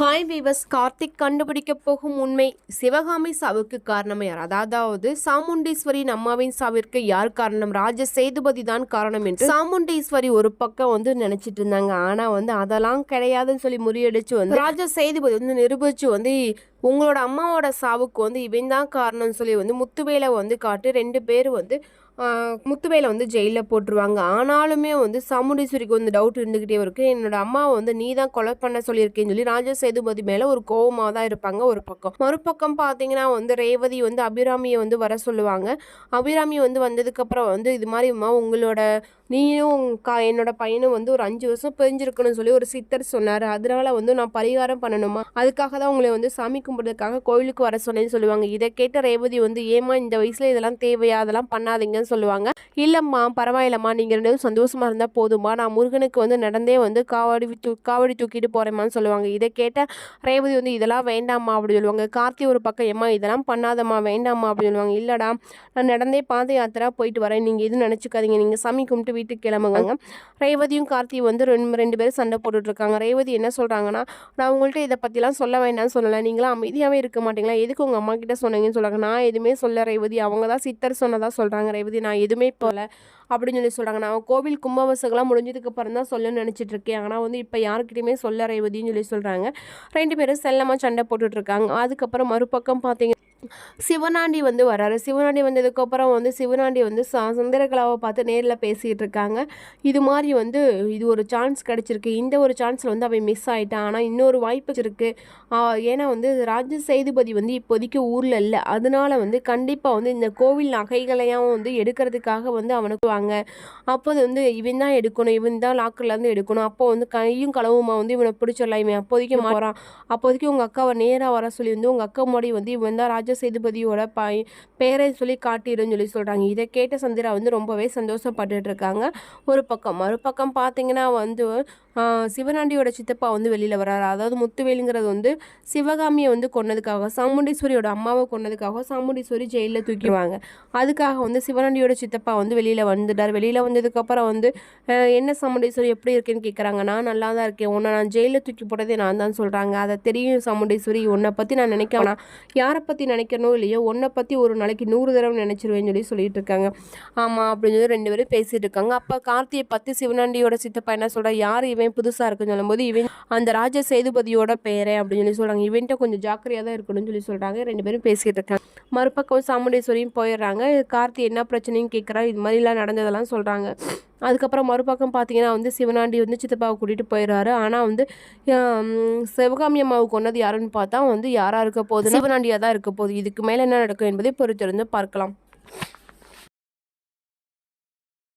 Hi viewers Karthik கண்டுபிடிக்க போகும் உண்மை சிவகாமி சாவுக்கு காரணம் யார்? அதாவது சாமுண்டீஸ்வரியின் அம்மாவின் சாவிற்கு யார் காரணம்? ராஜ சேதுபதி தான் காரணம் என்று சாமுண்டீஸ்வரி ஒரு பக்கம் வந்து நினைச்சிட்டு இருந்தாங்க. ஆனா வந்து அதெல்லாம் கிடையாதுன்னு சொல்லி முறியடிச்சு வந்து ராஜ சேதுபதி வந்து நிரூபிச்சு வந்து உங்களோட அம்மாவோட சாவுக்கு வந்து இவன் தான் காரணம்னு சொல்லி வந்து முத்துவேலை வந்து காட்டி ரெண்டு பேர் வந்து முத்துவேலை வந்து ஜெயிலில் போட்டுருவாங்க. ஆனாலுமே வந்து சாமுண்டீஸ்வரிக்கு வந்து டவுட் இருந்துக்கிட்டே இருக்கு. என்னோட அம்மாவை வந்து நீ தான் கொலை பண்ண சொல்லியிருக்கேன்னு சொல்லி ராஜா சேதுபதி மேலே ஒரு கோவமாக தான் இருப்பாங்க ஒரு பக்கம். மறுபக்கம் பார்த்தீங்கன்னா வந்து ரேவதி வந்து அபிராமியை வந்து வர சொல்லுவாங்க. அபிராமி வந்து வந்ததுக்கப்புறம் வந்து இது மாதிரி உங்களோட நீயும் கா என்னோட பையனும் வந்து ஒரு அஞ்சு வருஷம் பிரிஞ்சிருக்கணும்னு சொல்லி ஒரு சித்தர் சொன்னார். அதனால வந்து நான் பரிகாரம் பண்ணணுமா? அதுக்காக தான் உங்களை வந்து சாமி கும்பிட்றதுக்காக கோயிலுக்கு வர சொன்னேன்னு சொல்லுவாங்க. இதை கேட்ட ரேவதி வந்து ஏமா இந்த வயசுல இதெல்லாம் தேவையா? அதெல்லாம் பண்ணாதீங்கன்னு சொல்லுவாங்க. இல்லைம்மா பரவாயில்லம்மா. நீங்கள் ரெண்டு சந்தோஷமாக சந்தோஷமா இருந்தால் போதுமா நான் முருகனுக்கு வந்து நடந்தே வந்து காவடி தூ காவடி தூக்கிட்டு போகிறேம்மான்னு சொல்லுவாங்க. இதை கேட்ட ரேவதி வந்து இதெல்லாம் வேண்டாம்மா அப்படி சொல்லுவாங்க. கார்த்தி ஒரு பக்கம் ஏம்மா இதெல்லாம் பண்ணாதம்மா. வேண்டாம்மா அப்படி சொல்லுவாங்க. இல்லைடா நான் நடந்தே பாத யாத்திரா போயிட்டு வரேன். நீங்கள் எதுவும் நினச்சிக்காதீங்க. நீங்கள் சாமி கும்பிட்டு வீட்டுக்கு கிளம்புங்க ரேவதியும் கார்த்தி வந்து ரெண்டு ரெண்டு பேரும் சண்டை போட்டுட்ருக்காங்க. ரேவதி என்ன சொல்கிறாங்கன்னா நான் உங்கள்கிட்ட இதை பற்றிலாம் சொல்ல வேண்டாம்னு சொல்லலை. நீங்களாம் அமைதியாகவே இருக்க மாட்டீங்களா? எதுக்கு உங்கள் அம்மா கிட்ட சொன்னீங்கன்னு சொல்கிறாங்க நான் எதுவுமே சொல்ல ரேவதி. அவங்க தான் சித்தர் சொன்னதாக சொல்கிறாங்க ரேவதி நான் எதுவுமே போகல அப்படின்னு சொல்லி சொல்கிறாங்க நான் கோவில் கும்பாபிஷேகம்லாம் முடிஞ்சதுக்கு அப்புறம் தான் சொல்லணும்னு நினச்சிட்டு இருக்கேன் ஆனால் வந்து இப்போ யாருக்கிட்டையுமே சொல்ல ரேவதின்னு சொல்லி சொல்கிறாங்க ரெண்டு பேரும் செல்லமாக சண்டை போட்டுட்ருக்காங்க. அதுக்கப்புறம் மறுபக்கம் பார்த்தீங்க சிவனாண்டி வந்து வராரு. சிவனாண்டி வந்ததுக்கப்புறம் வந்து சிவனாண்டி வந்து ச- சந்திரகலாவை பார்த்து நேரில் பேசிகிட்டு இருக்காங்க இது மாதிரி வந்து இது ஒரு சான்ஸ் கிடச்சிருக்கு. இந்த ஒரு சான்ஸில் வந்து அவன் மிஸ் ஆயிட்டான். ஆனால் இன்னொரு வாய்ப்பு இருக்கு. ஆஹ் ஏன்னா வந்து ராஜ சேதுபதி வந்து இப்போதைக்கு ஊரில் இல்லை. அதனால வந்து கண்டிப்பாக வந்து இந்த கோவில் நகைகளையும் வந்து எடுக்கிறதுக்காக வந்து அவனுக்கு வாங்க அப்போது வந்து இவன் தான் எடுக்கணும். இவன் தான் லாக்கர்லேருந்து எடுக்கணும். அப்போ வந்து கையும் களவுமா வந்து இவனை பிடிச்சிடலாம். இவன் அப்போதைக்கு போகிறான் அப்போதைக்கு உங்கள் அக்காவை நேராக வர சொல்லி வந்து உங்கள் அக்கா முன்னாடி வந்து இவன் தான் ராஜ சேதுபதியோட ப பேரை சொல்லி காட்டிடுன்னு சொல்லி சொல்கிறாங்க இதை கேட்ட சந்திரா வந்து ரொம்பவே சந்தோஷப்பட்டுட்டு இருக்காங்க ஒரு பக்கம் மறுபக்கம் பார்த்தீங்கன்னா வந்து ஆஹ், சிவனாண்டியோட சித்தப்பா வந்து வெளியில் வராரு அதாவது முத்துவேலுங்கிறது வந்து சிவகாமியை வந்து கொன்னதுக்காக சாமுண்டீஸ்வரியோட அம்மாவை கொன்னதுக்காக சாமுண்டீஸ்வரி ஜெயிலில் தூக்கிடுவாங்க. அதுக்காக வந்து சிவனாண்டியோட சித்தப்பா வந்து வெளியில் வந்துட்டார். வெளியில் வந்ததுக்கப்புறம் வந்து என்ன சாமுண்டீஸ்வரி எப்படி இருக்கேன்னு கேட்குறாங்க நான் நல்லா தான் இருக்கேன். உன்னை நான் ஜெயிலில் தூக்கி போட்டதே நான் தான் சொல்கிறாங்க அதை தெரியும் சாமுண்டீஸ்வரி. உன்னை பற்றி நான் நினைக்க வேணாம். யாரை பற்றி நினைக்கணும் இல்லையோ? உன்னை பற்றி ஒரு நாளைக்கு நூறு தடவை நினச்சிருவேன்னு சொல்லி சொல்லிட்டு இருக்காங்க ஆமாம் அப்படின்னு சொல்லி ரெண்டு பேரும் பேசிட்டு இருக்காங்க அப்போ கார்த்தியை பற்றி சிவனாண்டியோட சித்தப்பா என்ன சொல்கிறா யார் இவன் புதுசாக இருக்குன்னு சொல்லும்போது இவன் அந்த ராஜ சேதுபதியோட பேரே அப்படின்னு சொல்லி சொல்கிறாங்க இவன்ட்ட கொஞ்சம் ஜாக்கிரதையாக தான் இருக்கணும்னு சொல்லி சொல்கிறாங்க ரெண்டு பேரும் பேசிட்டு இருக்காங்க மறுபக்கம் சாமுண்டேஸ்வரியும் போயிடுறாங்க. கார்த்தி என்ன பிரச்சனையும் கேட்குறா இது மாதிரிலாம் நடந்ததெல்லாம் சொல்கிறாங்க அதுக்கப்புறம் மறுபக்கம் பார்த்தீங்கன்னா வந்து சிவனாண்டி வந்து சித்தப்பாவை கூட்டிகிட்டு போயிடுறாரு. ஆனால் வந்து சிவகாமி அம்மாவுக்கு கொண்டது யாருன்னு பார்த்தா வந்து யாராக இருக்க போகுது சிவனாண்டியாக தான் இருக்க போகுது. இதுக்கு மேலே என்ன நடக்கும் என்பதை பொறுத்திருந்து பார்க்கலாம்.